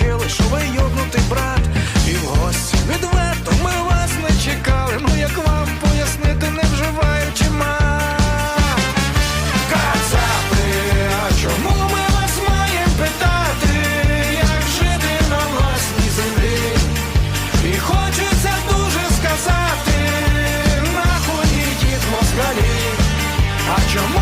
вчили, що ви йогнутий брат, і в гості відверто ми вас не чекали. Ну як вам пояснити, не вживаючи мат а чому ми вас маємо питати, як жити на власній землі? І хочеться дуже сказати, нахуй дід москалі, чому?